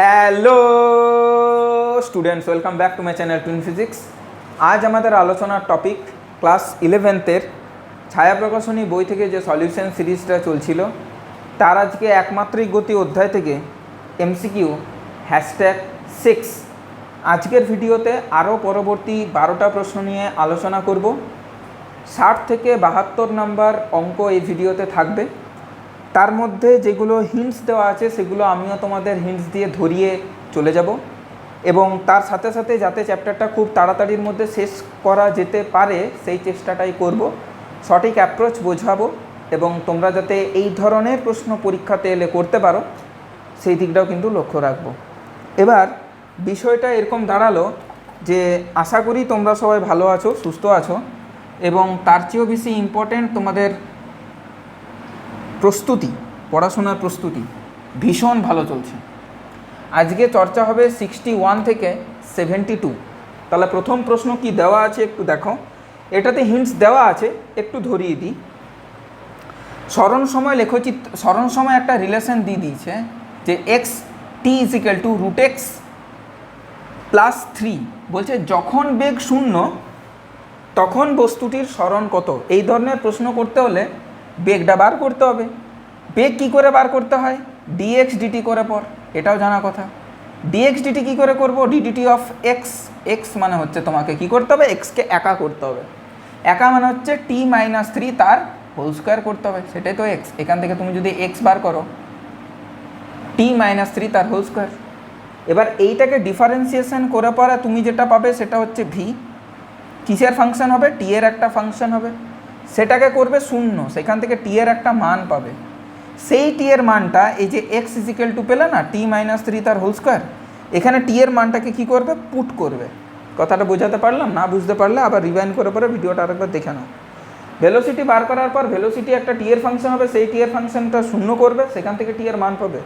Hello students, welcome back to my channel Twin Physics. আজ আমাদের আলোচনার টপিক ক্লাস ইলেভেন্থের ছায়া প্রকাশনী বই থেকে যে সলিউশন সিরিজটা চলছিল, তার আজকে একমাত্রিক গতি অধ্যায় থেকে এমসিকিউ হ্যাশট্যাগ সিক্স। আজকের ভিডিওতে আরও পরবর্তী বারোটা প্রশ্ন নিয়ে আলোচনা করব। ষাট থেকে বাহাত্তর নাম্বার অঙ্ক এই ভিডিওতে থাকবে। তার মধ্যে যেগুলো হিন্টস দেওয়া আছে, সেগুলো আমিও তোমাদের হিন্টস দিয়ে ধরিয়ে চলে যাব। এবং তার সাথে সাথে যাতে চ্যাপ্টারটা খুব তাড়াতাড়ির মধ্যে শেষ করা যেতে পারে, সেই চেষ্টাটাই করব। সঠিক অ্যাপ্রোচ বোঝাবো এবং তোমরা যাতে এই ধরনের প্রশ্ন পরীক্ষাতে এলে করতে পারো, সেই দিকটাও কিন্তু লক্ষ্য রাখব। এবার বিষয়টা এরকম দাঁড়াল যে আশা করি তোমরা সবাই ভালো আছো, সুস্থ আছো এবং তার চেয়েও বেশি ইম্পর্ট্যান্ট তোমাদের প্রস্তুতি, পড়াশোনার প্রস্তুতি, ভীষণ ভালো চলছে। আজকে চর্চা হবে সিক্সটি ওয়ান থেকে সেভেন্টি টু তাহলে প্রথম প্রশ্ন কি দেওয়া আছে একটু দেখো। এটাতে হিন্টস দেওয়া আছে, একটু ধরিয়ে দিই। স্মরণ সময় লেখচিত্র স্মরণ সময় একটা রিলেশন দিয়ে দিয়েছে যে X T equal to root X plus three বলছে যখন বেগ শূন্য, তখন বস্তুটির স্মরণ কত? এই ধরনের প্রশ্ন করতে হলে বেগটা বার করতে হবে। বেগ কী করে বার করতে হয়? ডিএক্স ডিটি করে পর। এটাও জানা কথা। ডিএক্স ডিটি কী করে করব? ডিডিটি অফ এক্স এক্স মানে হচ্ছে তোমাকে কি করতে হবে? এক্সকে একা করতে হবে। একা মানে হচ্ছে টি মাইনাস থ্রি তার হোল স্কোয়ার করতে হবে। সেটাই তো এক্স এখান থেকে তুমি যদি এক্স বার করো টি মাইনাস থ্রি তার হোল স্কোয়ার এবার এইটাকে ডিফারেন্সিয়েশন করে পরে তুমি যেটা পাবে সেটা হচ্ছে ভি কিসের ফাংশন হবে? টি এর একটা ফাংশন হবে। সেটাকে করবে শূন্য, সেখান থেকে টি এর একটা মান পাবে। সেই টি এর মানটা এই যে এক্স ইজিক্যাল টু পেলে না টি মাইনাস থ্রি তার হোল স্কোয়ার এখানে টি এর মানটাকে কি করবে? পুট করবে। কথাটা বোঝাতে পারলাম? না বুঝতে পারলে আবার রিভাইন করে পরে ভিডিওটা আরেকবার দেখে নাও। ভেলোসিটি বার করার পর ভেলোসিটি একটা টি এর ফাংশন হবে, সেই টি এর ফাংশনটা শূন্য করবে, সেখান থেকে টি এর মান পাবে।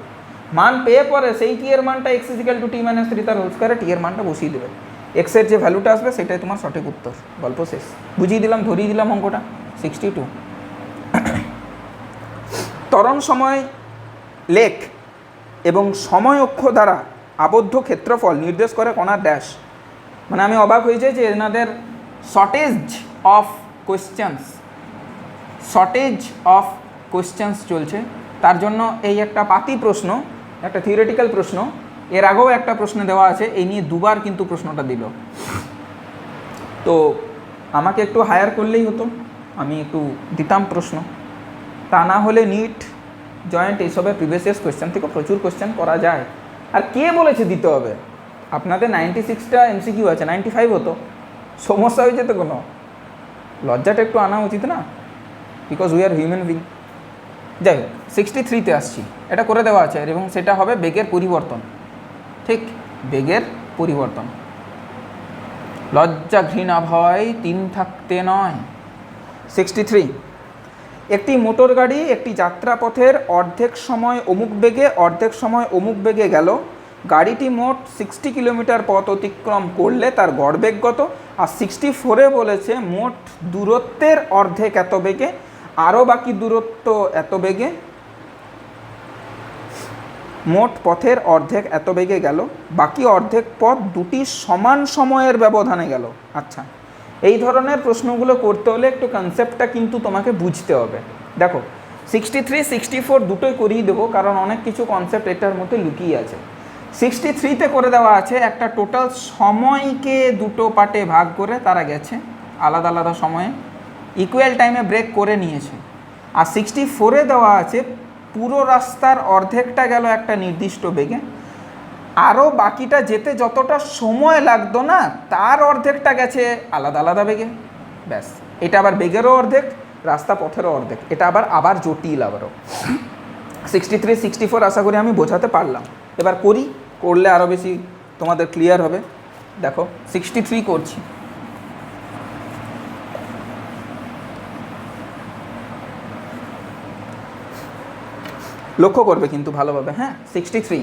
মান পেয়ে পরে সেই টি এর মানটা X equal to T minus three তার হোল স্কোয়ারে টি এর মানটা বসিয়ে দেবে। এক্সের যে ভ্যালুটা আসবে, সেটাই তোমার সঠিক উত্তর। গল্প শেষ। বুঝিয়ে দিলাম, ধরিয়ে দিলাম অঙ্কটা। Sixty two. ত্বরণ সময় লেখ এবং সময় অক্ষ দ্বারা আবদ্ধ ক্ষেত্রফল নির্দেশ করে কণার ড্যাশ মানে আমি অবাক হয়ে যাই যে এনাদের shortage of questions shortage of questions চলছে। তার জন্য এই একটা পাতি প্রশ্ন, একটা থিওরিটিক্যাল প্রশ্ন, এর আগেও একটা প্রশ্ন দেওয়া আছে, এই নিয়ে দুবার কিন্তু প্রশ্নটা দিল। তো আমাকে একটু হায়ার করলেই হতো। আমি একটু দিতাম প্রশ্ন। তা না হলে নিট জয়েন্ট এইসবের প্রিভিয়াস কোয়েশ্চেন থেকে প্রচুর কোয়েশ্চেন করা যায়। আর কে বলেছে দিতে হবে? আপনাদের নাইনটি সিক্সটা এমসিকিউ আছে নাইনটি ফাইভ হতো। সমস্যা হয়েছে তো কোনো? লজ্জাটা একটু আনা উচিত না? Because we are human being যাই হোক সিক্সটি থ্রিতে আসছি। এটা করে দেওয়া আছে, এবং সেটা হবে বেগের পরিবর্তন। ঠিক, বেগের পরিবর্তন। লজ্জা ঘৃণা ভয় তিন থাকতে নয়। Sixty three. একটি মোটর গাড়ি একটি যাত্রাপথের অর্ধেক সময় অমুক বেগে, অর্ধেক সময় অমুক বেগে গেল। গাড়িটি মোট সিক্সটি কিলোমিটার পথ অতিক্রম করলে তার গড় বেগ আর সিক্সটি ফোরে বলেছে মোট দূরত্বের অর্ধেক এত বেগে, আরও বাকি দূরত্ব এত বেগে। মোট পথের অর্ধেক এত বেগে গেল, বাকি অর্ধেক পথ দুটি সমান সময়ের ব্যবধানে গেল। আচ্ছা। এই ধরনের প্রশ্নগুলো করতে হলে একটু কনসেপ্টটা কিন্তু তোমাকে বুঝতে হবে। দেখো সিক্সটি থ্রি সিক্সটি ফোর দুটোই করিয়ে দেবো, কারণ অনেক কিছু কনসেপ্ট এটার মধ্যে লুকিয়ে আছে। সিক্সটি থ্রিতে করে দেওয়া আছে, একটা টোটাল সময়কে দুটো পার্টে ভাগ করে তারা গেছে, আলাদা আলাদা সময়ে ইকুয়াল টাইমে ব্রেক করে নিয়েছে। আর সিক্সটি ফোরে দেওয়া আছে, পুরো রাস্তার অর্ধেকটা গেল একটা নির্দিষ্ট বেগে আরও বাকিটা যেতে যতটা সময় লাগতো না, তার অর্ধেকটা গেছে আলাদা আলাদা বেগে। ব্যাস, এটা আবার বেগেরও অর্ধেক, রাস্তা পথেরও অর্ধেক, এটা আবার আবার জটিল আবারও। সিক্সটি থ্রি সিক্সটি ফোর আশা করি আমি বোঝাতে পারলাম। এবার করি, করলে আরও বেশি তোমাদের ক্লিয়ার হবে। দেখো সিক্সটি থ্রি করছি। লক্ষ্য করবে কিন্তু ভালোভাবে হ্যাঁ সিক্সটি থ্রি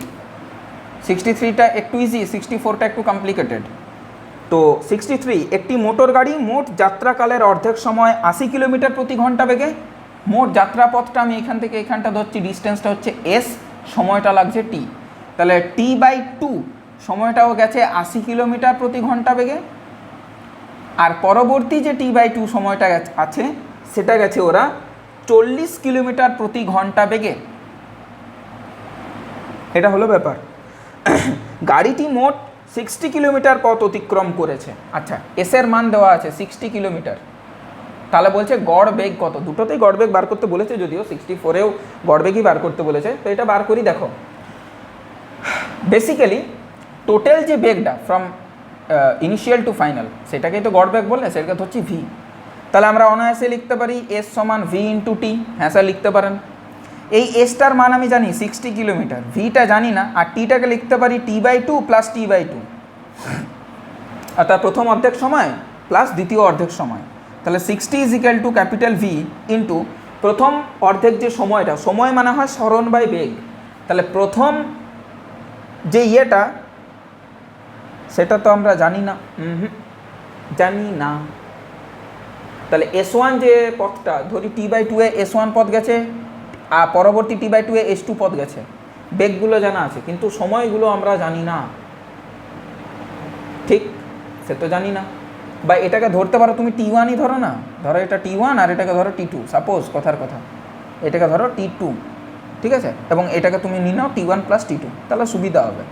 সিক্সটি থ্রিটা একটু ইজি সিক্সটি ফোরটা একটু কমপ্লিকেটেড তো সিক্সটি থ্রি, একটি মোটর গাড়ি, মোট যাত্রাকালের অর্ধেক সময় আশি কিলোমিটার প্রতি ঘণ্টা বেগে। মোট যাত্রাপথটা আমি এখান থেকে এখানটা ধরছি ডিস্টেন্সটা হচ্ছে এস সময়টা লাগছে টি তাহলে টি বাই টু সময়টাও গেছে আশি কিলোমিটার প্রতি ঘণ্টা বেগে। আর পরবর্তী যে টি বাই টু সময়টা আছে, সেটা গেছে ওরা চল্লিশ কিলোমিটার প্রতি ঘণ্টা বেগে। এটা হলো ব্যাপার। গাড়িটি মোট সিক্সটি কিলোমিটার পথ অতিক্রম করেছে। আচ্ছা এসের মান দেওয়া আছে সিক্সটি কিলোমিটার তাহলে বলছে গড় বেগ কত? দুটোতেই গড় বেগ বার করতে বলেছে যদিও সিক্সটি ফোরেও গড় বেগই বার করতে বলেছে। তো এটা বার করি, দেখো। বেসিক্যালি টোটাল যে বেগটা ফ্রম ইনিশিয়াল টু ফাইনাল সেটাকেই তো গড় বেগ বললে, সেটাকে ধরছি ভি তাহলে আমরা অনায়াসে লিখতে পারি এস সমান ভি ইন্টু টি হ্যাঁ স্যার লিখতে পারেন। এই এসটার মান আমি জানি সিক্সটি কিলোমিটার ভিটা জানি না, আর টিটাকে লিখতে পারি T by two plus T by two অর্থাৎ প্রথম অর্ধেক সময় প্লাস দ্বিতীয় অর্ধেক সময়। তাহলে sixty is equal to capital V into প্রথম অর্ধেক যে সময়টা, সময় মানে হয় স্মরণ বাই বেগ তাহলে প্রথম যে ইয়েটা, সেটা তো আমরা জানি না। জানি না। তাহলে এস ওয়ান যে পথটা, ধরি টি বাই টু এ এস ওয়ান পথ গেছে। পরবর্তী T by two S two পথ গেছে। বেগগুলো জানা আছে, কিন্তু সময়গুলো আমরা জানি না। ঠিক, সে তো জানি না। বা এটাকে ধরতে পারো, তুমি টি ওয়ানই ধরো না। ধরো এটা টি ওয়ান আর এটাকে ধরো টি টু সাপোজ কথার কথা। এটাকে ধরো টি টু ঠিক আছে? এবং এটাকে তুমি নিয়ে নাও T one plus T two তাহলে সুবিধা হবে।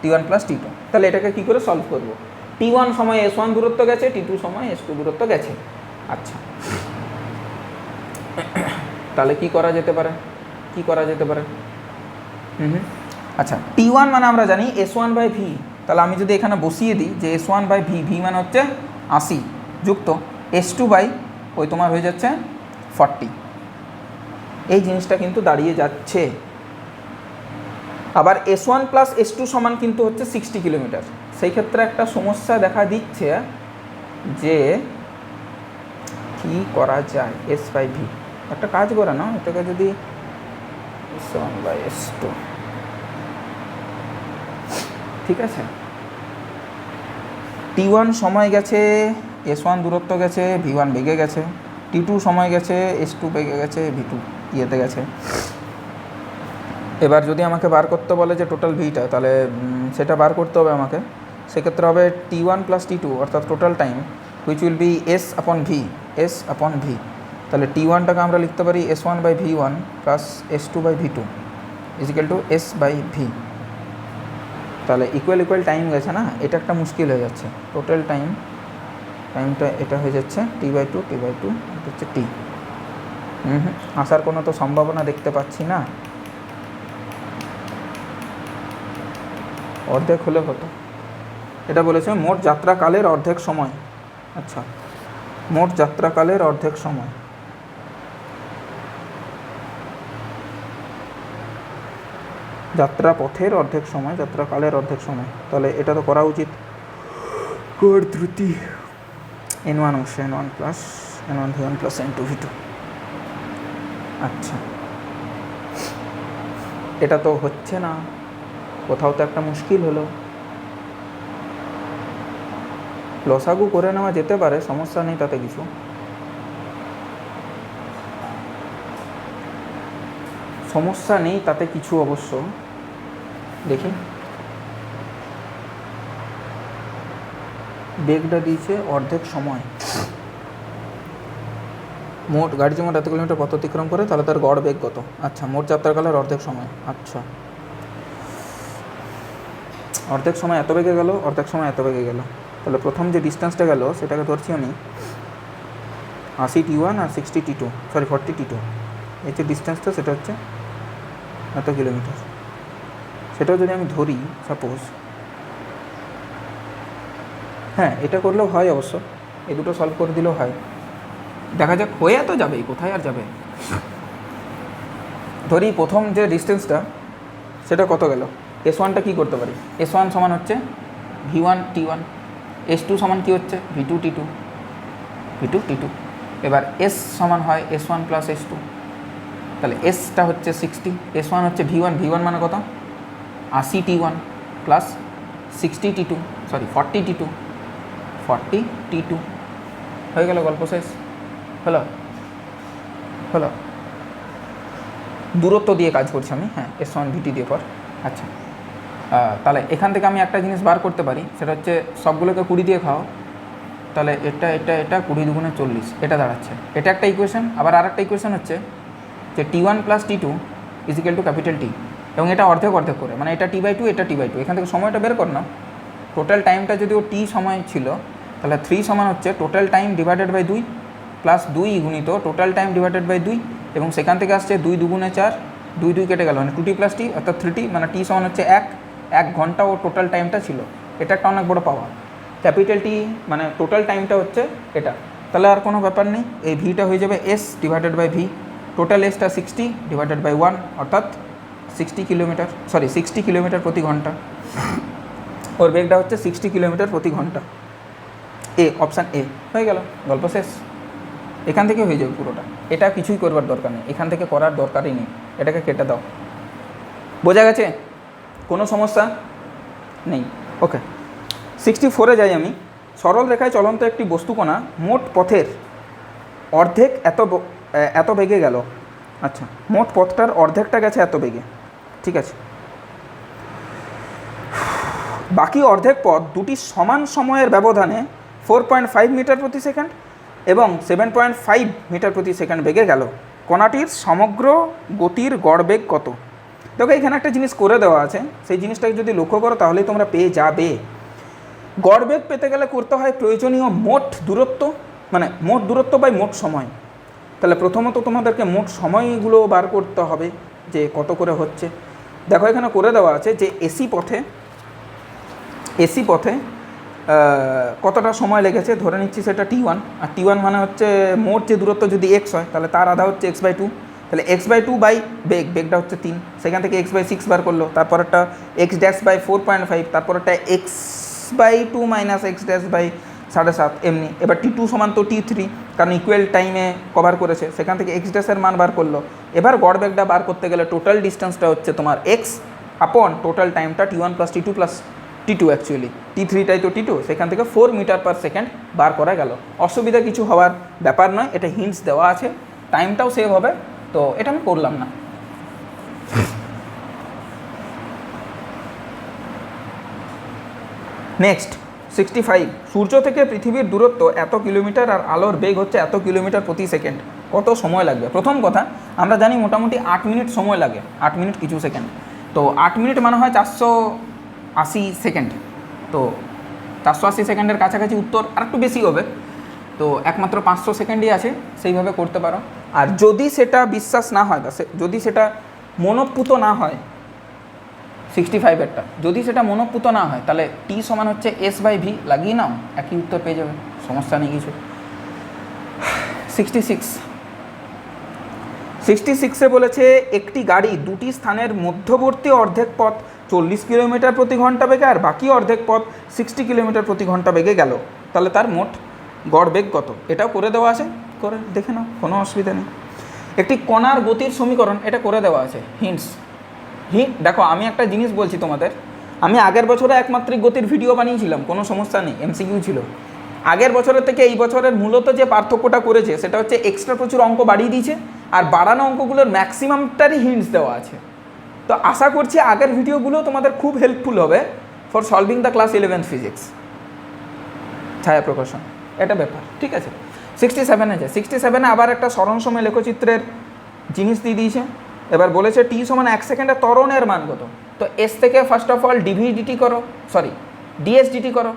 T one plus T two তাহলে এটাকে কী করে সলভ করব? টি ওয়ান সময় এস ওয়ান দূরত্ব গেছে টি টু সময় এস টু দূরত্ব গেছে। আচ্ছা। তাহলে কি করা যেতে পারে? কি করা যেতে পারে? হুম। আচ্ছা টি ওয়ান মানে আমরা জানি এস ওয়ান বাই ভি তাহলে আমি যদি এখানে বসিয়ে দিই যে S one by V V মানে হচ্ছে আশি, যুক্ত। এস টু বাই ওই তোমার হয়ে যাচ্ছে ফর্টি এই জিনিসটা কিন্তু দাঁড়িয়ে যাচ্ছে। আবার S one plus S two সমান কিন্তু হচ্ছে সিক্সটি কিলোমিটার। সেই ক্ষেত্রে একটা সমস্যা দেখা দিচ্ছে যে কি করা যায় এস বাই ভি একটা কাজ করে না এটাকে যদি ওয়ান বাই এস টু ঠিক আছে? টি ওয়ান সময় গেছে এস ওয়ান দূরত্ব গেছে ভি ওয়ান বেগে গেছে টি টু সময় গেছে এস টু বেগে গেছে ভি টু ইয়েতে গেছে। এবার যদি আমাকে বার করতে বলে যে টোটাল ভিটা তাহলে সেটা বার করতে হবে আমাকে। সেক্ষেত্রে হবে T one plus T two অর্থাৎ total time which will be S upon V S upon V তাহলে টি ওয়ানটাকে আমরা লিখতে পারি S one by V one plus S two by V two equal to S by V তাহলে equal equal time গেছে না? এটা একটা মুশকিল হয়ে যাচ্ছে। টোটাল টাইম টাইমটা এটা হয়ে যাচ্ছে T by two T by two এটা হচ্ছে টি হুম আসার কোনো তো সম্ভাবনা দেখতে পাচ্ছি না। অর্ধেক হলে হতো এটা বলেছে মোট যাত্রাকালের অর্ধেক সময়। আচ্ছা মোট যাত্রাকালের অর্ধেক সময়। যাত্রা পথের অর্ধেক সময় যাত্রাকালের অর্ধেক সময়। তাহলে এটা তো করা উচিত। কোড ত্রুটি এন ওয়ান অংশ N one plus N one V one plus N two V two আচ্ছা। এটা তো হচ্ছে না। কোথাও তো একটা মুশকিল হলো। লসাগু করে নেওয়া যেতে পারে সমস্যা নেই তাতে কিছু। সমস্যা নেই, তাতে কিছু অবশ্য। দেখি। বেগটা দিয়েছে অর্ধেক সময়। মোট, গাড়ি যেমন এত কিলোমিটার পথ অতিক্রম করে, তাহলে তার গড় বেগ কত? আচ্ছা মোট যাত্রাকালের অর্ধেক সময়। আচ্ছা। অর্ধেক সময় এত বেগে গেল, অর্ধেক সময় এত বেগে গেল। তাহলে প্রথম যে ডিস্টেন্সটা গেল, সেটাকে ধরছি আমি আশি টি ওয়ান আর sixty T two sorry forty T two এই যে ডিস্টেন্সটা সেটা হচ্ছে এত কিলোমিটার। সেটাও যদি আমি ধরি সাপোজ হ্যাঁ এটা করলেও হয় অবশ্য, এই দুটো সলভ করে দিলেও হয়। দেখা যাক, হয়ে তো যাবেই, কোথায় আর যাবে? ধরি প্রথম যে ডিস্টেন্সটা সেটা কত গেল? এস ওয়ানটা কী করতে পারি? এস ওয়ান সমান হচ্ছে V one T one S two সমান কী হচ্ছে? V two T two V two T two এবার এস সমান হয় S one plus S two তাহলে এসটা হচ্ছে সিক্সটি এস ওয়ান হচ্ছে ভি ওয়ান ভি ওয়ান মানে কত? আশি T one plus sixty T two sorry forty T two forty T two হয়ে গেল গল্প শেষ। হলো? হলো? দূরত্ব দিয়ে কাজ করছি আমি হ্যাঁ এস ওয়ান ভিটি দিয়ে পর। আচ্ছা। তাহলে এখান থেকে আমি একটা জিনিস বার করতে পারি, সেটা হচ্ছে সবগুলোকে কুড়ি দিয়ে খাও। তাহলে এটা এটা এটা কুড়ি দুগুণে চল্লিশ, এটা দাঁড়াচ্ছে। এটা একটা ইকুয়েশন আবার আর একটা ইকুয়েশন হচ্ছে যে T one plus T two equal to capital T এবং এটা অর্ধেক অর্ধেক করে মানে এটা টি বাই টু এটা টি বাই টু এখান থেকে সময়টা বের কর না। টোটাল টাইমটা যদি ও টি সময় ছিল, তাহলে থ্রি সমান হচ্ছে টোটাল টাইম ডিভাইডেড বাই দুই প্লাস দুই গুণিত টোটাল টাইম ডিভাইডেড বাই দুই এবং সেখান থেকে আসছে দুই দুগুণে চার, দুই দুই কেটে গেল মানে টু টি প্লাস টি অর্থাৎ থ্রি টি মানে টি সমান হচ্ছে এক এক ঘণ্টা ও টোটাল টাইমটা ছিল। এটা একটা অনেক বড় পাওয়া ক্যাপিটাল টি মানে টোটাল টাইমটা হচ্ছে এটা। তাহলে আর কোনো ব্যাপার নেই, এই ভিটা হয়ে যাবে S divided by V total এসটা sixty divided by one অর্থাৎ sixty kilometre sorry sixty kilometre প্রতি ঘণ্টা। ওর বেগটা হচ্ছে সিক্সটি কিলোমিটার প্রতি ঘণ্টা। এ অপশান এ হয়ে গেল, গল্প শেষ। এখান থেকে হয়ে যাবে পুরোটা। এটা কিছুই করবার দরকার নেই। এখান থেকে করার দরকারই নেই। এটাকে কেটে দাও। বোঝা গেছে? কোনো সমস্যা নেই। ওকে। সিক্সটি ফোরে যাই আমি। সরল রেখায় চলন্ত একটি বস্তুকণা মোট পথের অর্ধেক এত এত বেগে গেল। আচ্ছা মোট পথটার অর্ধেকটা গেছে এত বেগে। ঠিক আছে। বাকি অর্ধেক পথ দুটি সমান সময়ের ব্যবধানে ফোর পয়েন্ট ফাইভ মিটার প্রতি সেকেন্ড এবং সেভেন পয়েন্ট ফাইভ মিটার প্রতি সেকেন্ড বেগে গেল। কণাটির সমগ্র গতির গড় বেগ কত? দেখো, এখানে একটা জিনিস করে দেওয়া আছে। সেই জিনিসটাকে যদি লক্ষ্য করো, তাহলেই তোমরা পেয়ে যাবে। গড় বেগ পেতে গেলে করতে হয় প্রয়োজনীয় মোট দূরত্ব মানে মোট দূরত্ব বাই মোট সময়। তাহলে প্রথমত তোমাদেরকে মোট সময়গুলো বার করতে হবে যে কত করে হচ্ছে। দেখো, এখানে করে দেওয়া আছে যে এসি পথে এসি পথে কতটা সময় লেগেছে? ধরে নিচ্ছি সেটা টি ওয়ান আর টি ওয়ান মানে হচ্ছে মোট যে দূরত্ব যদি এক্স হয়, তাহলে তার আধা হচ্ছে এক্স বাই টু তাহলে এক্স বাই টু বাই বেগ, বেগটা হচ্ছে তিন। সেখান থেকে এক্স বাই সিক্স বার করল। তারপর একটা X dash by four point five তারপর একটা X by two minus X dash by সাড়ে সাত এমনি। এবার টি টু সমান তো টি থ্রি কারণ ইকুয়াল টাইমে কভার করেছে। সেখান থেকে এক্স ড্যাশের মান বার করল। এবার গড় বেগটা বার করতে গেলে টোটাল ডিস্টেন্সটা হচ্ছে তোমার এক্স আপন টোটাল টাইমটা T one plus T two plus T two actually T থ্রিটাই তো টি টু সেখান থেকে ফোর মিটার পার সেকেন্ড বার করা গেল। অসুবিধা কিছু হওয়ার ব্যাপার নয় এটা হিন্টস দেওয়া আছে। টাইমটাও সেভ হবে তো এটা আমি করলাম না। নেক্সট সিক্সটি ফাইভ সূর্য থেকে পৃথিবীর দূরত্ব এত কিলোমিটার আর আলোর বেগ হচ্ছে এত কিলোমিটার প্রতি সেকেন্ড। কত সময় লাগবে? প্রথম কথা, আমরা জানি মোটামুটি আট মিনিট সময় লাগে, আট মিনিট কিছু সেকেন্ড। তো আট মিনিট মানে হয় চারশো আশি সেকেন্ড। তো চারশো আশি সেকেন্ডের কাছাকাছি উত্তর আর একটু বেশি হবে। তো একমাত্র পাঁচশো সেকেন্ডই আছে, সেইভাবে করতে পারো। আর যদি সেটা বিশ্বাস না হয় বা যদি সেটা মনোপুত না হয় সিক্সটি ফাইভেরটা যদি সেটা মনোপুত না হয়, তাহলে টি সমান হচ্ছে এস বাই ভি লাগিয়ে নাও, একই উত্তর পেয়ে যাবে, সমস্যা নেই কিছু। সিক্সটি সিক্স সিক্সটি সিক্সে বলেছে, একটি গাড়ি দুটি স্থানের মধ্যবর্তী অর্ধেক পথ চল্লিশ কিলোমিটার প্রতি ঘণ্টা বেগে, আর বাকি অর্ধেক পথ সিক্সটি কিলোমিটার প্রতি ঘণ্টা বেগে গেল। তাহলে তার মোট গড় বেগ কত? এটাও করে দেওয়া আছে? করে দেখে নাও, কোনো অসুবিধা নেই। একটি কণার গতির সমীকরণ, এটা করে দেওয়া আছে হিন্টস হি, দেখো, আমি একটা জিনিস বলছি তোমাদের। আমি আগের বছরে একমাত্রিক গতির ভিডিও বানিয়েছিলাম, কোনো সমস্যা নেই, এমসিকিউ ছিল। আগের বছরের থেকে এই বছরের মূলত যে পার্থক্যটা করেছে, সেটা হচ্ছে এক্সট্রা প্রচুর অঙ্ক বাড়িয়ে দিয়েছে, আর বাড়ানো অঙ্কগুলোর ম্যাক্সিমামটারই হিন্টস দেওয়া আছে। তো আশা করছি আগের ভিডিওগুলো তোমাদের খুব হেল্পফুল হবে for solving the class eleventh physics Chhaya Prakashan, এটা ব্যাপার, ঠিক আছে? সিক্সটি সেভেন আছে সিক্সটি সেভেনে আবার একটা স্মরণ সময় লেখচিত্রের জিনিস দিয়ে দিয়েছে। এবার বলেছে টি সমান এক সেকেন্ডে তরণের মান কত? তো এস থেকে ফার্স্ট অফ অল ডিভিডিটি করো সরি ডিএসডিটি করো,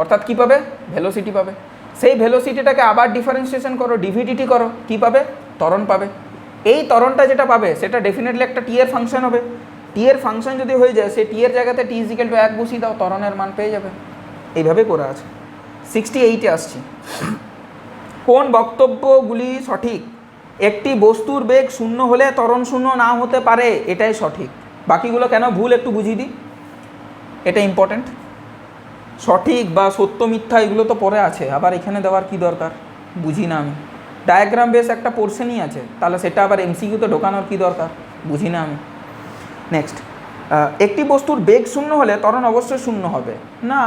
অর্থাৎ কী পাবে? ভেলোসিটি পাবে। সেই ভেলোসিটিটাকে আবার ডিফারেন্সিয়েশন করো ডিভিডিটি করো, কী পাবে? ত্বরণ পাবে। এই তরণটা যেটা পাবে, সেটা ডেফিনেটলি একটা টি এর ফাংশন হবে। টি এর ফাংশন যদি হয়ে যায়, সেই টি এর জায়গাতে টি ইজিক্যাল টু এক বসিয়ে দাও, ত্বরণের মান পেয়ে যাবে। এইভাবে করে আছে। সিক্সটি এইটে আসছি। কোন বক্তব্যগুলি সঠিক? একটি বস্তুর বেগ শূন্য হলে ত্বরণ শূন্য না হতে পারে, এটাই সঠিক। বাকিগুলো কেন ভুল একটু বুঝিয়ে দিই? এটা ইম্পর্ট্যান্ট সঠিক বা সত্য মিথ্যা এগুলো তো পরে আছে, আবার এখানে দেওয়ার কি দরকার? বুঝি না আমি। ডায়াগ্রাম বেস একটা পোর্শনই আছে, তাহলে সেটা আবার এমসিকিউতে ঢোকানোর কি দরকার? বুঝি না আমি। নেক্সট একটি বস্তুর বেগ শূন্য হলে ত্বরণ অবশ্যই শূন্য হবে। না।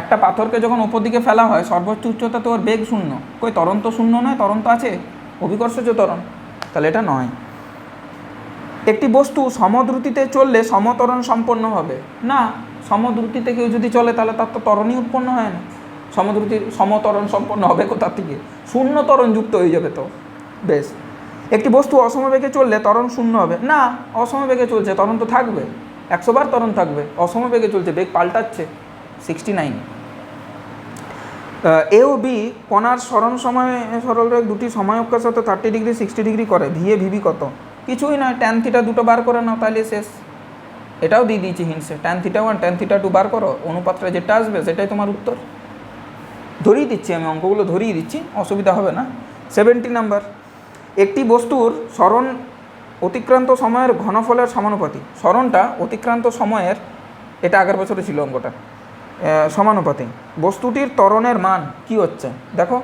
একটা পাথরকে যখন ওপর দিকে ফেলা হয়, সর্বোচ্চ উচ্চতা তো ওর বেগ শূন্য। কই, ত্বরণ তো শূন্য নয়, ত্বরণ তো আছে। অভিকর্ষজ ত্বরণ। তাহলে এটা নয়। একটি বস্তু সমদ্রুতিতে চললে সমতরণ সম্পন্ন হবে। না, সমদ্রুতিতে কেউ যদি চলে, তাহলে তার তো তরণই উৎপন্ন হয় না। সমদ্রুতির সমতরণ সম্পন্ন হবে কোথা থেকে? শূন্য ত্বরণ যুক্ত হয়ে যাবে তো। বেশ। একটি বস্তু অসমবেগে চললে তরণ শূন্য হবে। না, অসমবেগে চলছে তরণ তো থাকবে। একশো বার ত্বরণ থাকবে। অসমবেগে চলছে, বেগ পাল্টাচ্ছে। সিক্সটি নাইন এ বি কণার স্মরণ সময়, সরল রেখ দুটি সময়কের সাথে থার্টি ডিগ্রি সিক্সটি ডিগ্রি করে। ভিএ ভিবি কত? কিছুই নয় ট্যান থিটা দুটো বার করে নাও তাহলে শেষ। এটাও দিয়ে দিয়েছি hence tan theta one tan theta two বার করো, অনুপাতটা যেটা আসবে সেটাই তোমার উত্তর। ধরিয়ে দিচ্ছি আমি, অঙ্কগুলো ধরিয়ে দিচ্ছি, অসুবিধা হবে না। সেভেন্টি নাম্বার একটি বস্তুর স্মরণ অতিক্রান্ত সময়ের ঘনফলের সমানুপাতি। স্মরণটা অতিক্রান্ত সময়ের, এটা আগের বছরে ছিল অঙ্কটা। সমানুপাতি বস্তুটির ত্বরণের মান কি হচ্ছে? দেখো,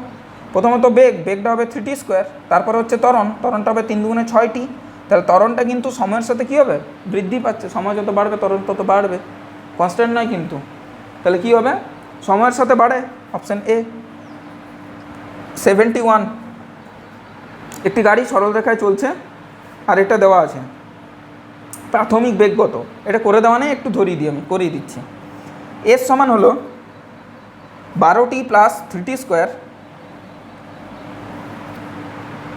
প্রথমত বেগ, বেগটা হবে থ্রি টি স্কোয়ার তারপরে হচ্ছে ত্বরণ, ত্বরণটা হবে তিন দুগুণে ছয়টি তাহলে ত্বরণটা কিন্তু সময়ের সাথে কী হবে? বৃদ্ধি পাচ্ছে, সময় যত বাড়বে, ত্বরণ তত বাড়বে। কনস্ট্যান্ট নয় কিন্তু। তাহলে কী হবে? সময়ের সাথে বাড়ে অপশান এ সেভেন্টি ওয়ান একটি গাড়ি সরল রেখায় চলছে আর এটা দেওয়া আছে। প্রাথমিক বেগ কত? এটা করে দেওয়া নেই, একটু ধরিয়ে দিই আমি, করিয়ে দিচ্ছি। এর সমান হলো বারোটি plus three t square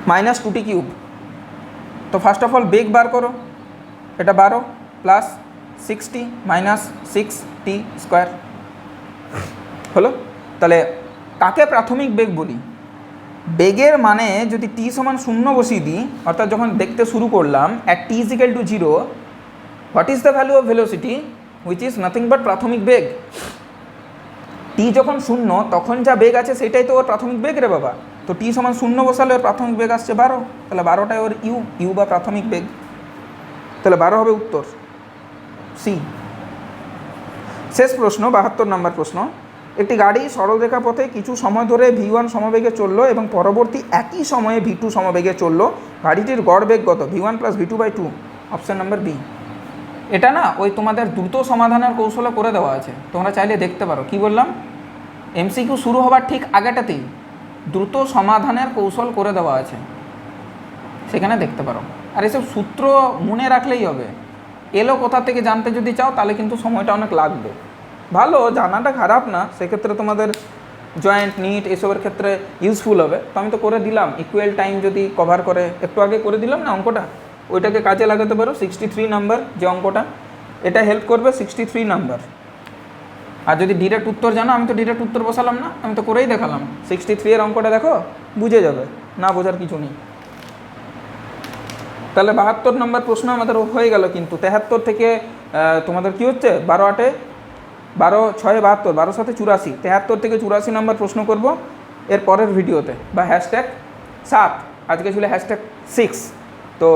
minus two t cube তো ফার্স্ট অফ অল বেগ বার করো। এটা বারো plus six t minus six t square হলো? তাহলে কাকে প্রাথমিক বেগ বলি? বেগের মানে যদি টি সমান শূন্য বসিয়ে দিই, অর্থাৎ যখন দেখতে শুরু করলাম at t equal to zero what is the value of velocity which is nothing but প্রাথমিক বেগ। টি যখন শূন্য, তখন যা বেগ আছে সেটাই তো ওর প্রাথমিক বেগ রে বাবা। তো টি সমান শূন্য বসালে ওর প্রাথমিক বেগ আসছে বারো। তাহলে বারোটায় ওর ইউ ইউ বা প্রাথমিক বেগ। তাহলে বারো হবে উত্তর। সি শেষ প্রশ্ন, বাহাত্তর নম্বর প্রশ্ন। একটি গাড়ি সরলরেখা পথে কিছু সময় ধরে ভি ওয়ান সমবেগে চলল এবং পরবর্তী একই সময়ে ভি টু সমবেগে চলল। গাড়িটির গড় বেগ কত? V one plus v two by two option number b এটা না ওই তোমাদের দ্রুত সমাধানের কৌশলে করে দেওয়া আছে। তোমরা চাইলে দেখতে পারো। কি বললাম? এমসিকিউ শুরু হবার ঠিক আগেটাতেই দ্রুত সমাধানের কৌশল করে দেওয়া আছে। সেখানে দেখতে পারো। আর এসব সূত্র মনে রাখলেই হবে। এলো কোথা থেকে জানতে যদি চাও, তাহলে কিন্তু সময়টা অনেক লাগবে। ভালো, জানাটা খারাপ না। সেক্ষেত্রে তোমাদের জয়েন্ট নিট এসবের ক্ষেত্রে ইউজফুল হবে। তো আমি তো করে দিলাম। ইকুয়াল টাইম যদি কভার করে, একটু আগে করে দিলাম না অঙ্কটা? ওইটাকে কাজে লাগাতে পারো সিক্সটি থ্রি নাম্বার যে অঙ্কটা, এটা হেল্প করবে সিক্সটি থ্রি নাম্বার আর যদি ডিরেক্ট উত্তর জানো, আমি তো ডিরেক্ট উত্তর বসালাম না, আমি তো করেই দেখালাম। সিক্সটি থ্রি এর অঙ্কটা দেখো, বুঝে যাবে, না বোঝার কিছু নেই। তাহলে বাহাত্তর নম্বর প্রশ্ন আমাদের হয়ে গেল কিন্তু, তেহাত্তর থেকে তোমাদের কি হচ্ছে? বারো আটে, বারো ছয় বাহাত্তর বারো সাথে চুরাশি। তেহাত্তর থেকে চুরাশি নম্বর প্রশ্ন করব এর পরের ভিডিওতে, বা হ্যাশট্যাগ সাত। আজকে ছিল হ্যাশট্যাগ সিক্স তো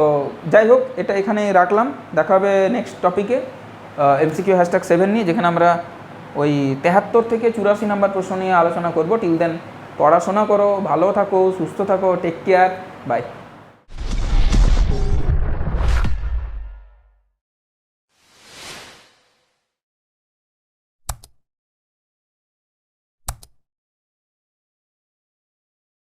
যাই হোক, এটা এখানে রাখলাম। দেখা হবে নেক্সট টপিকে এমসিকিউ হ্যাশট্যাগ সেভেন নিয়ে, যেখানে আমরা ওই তেহাত্তর থেকে চুরাশি নাম্বার প্রশ্ন নিয়ে আলোচনা করব। টিল দেন পড়াশোনা করো, ভালো থাকো, সুস্থ থাকো টেক কেয়ার বাই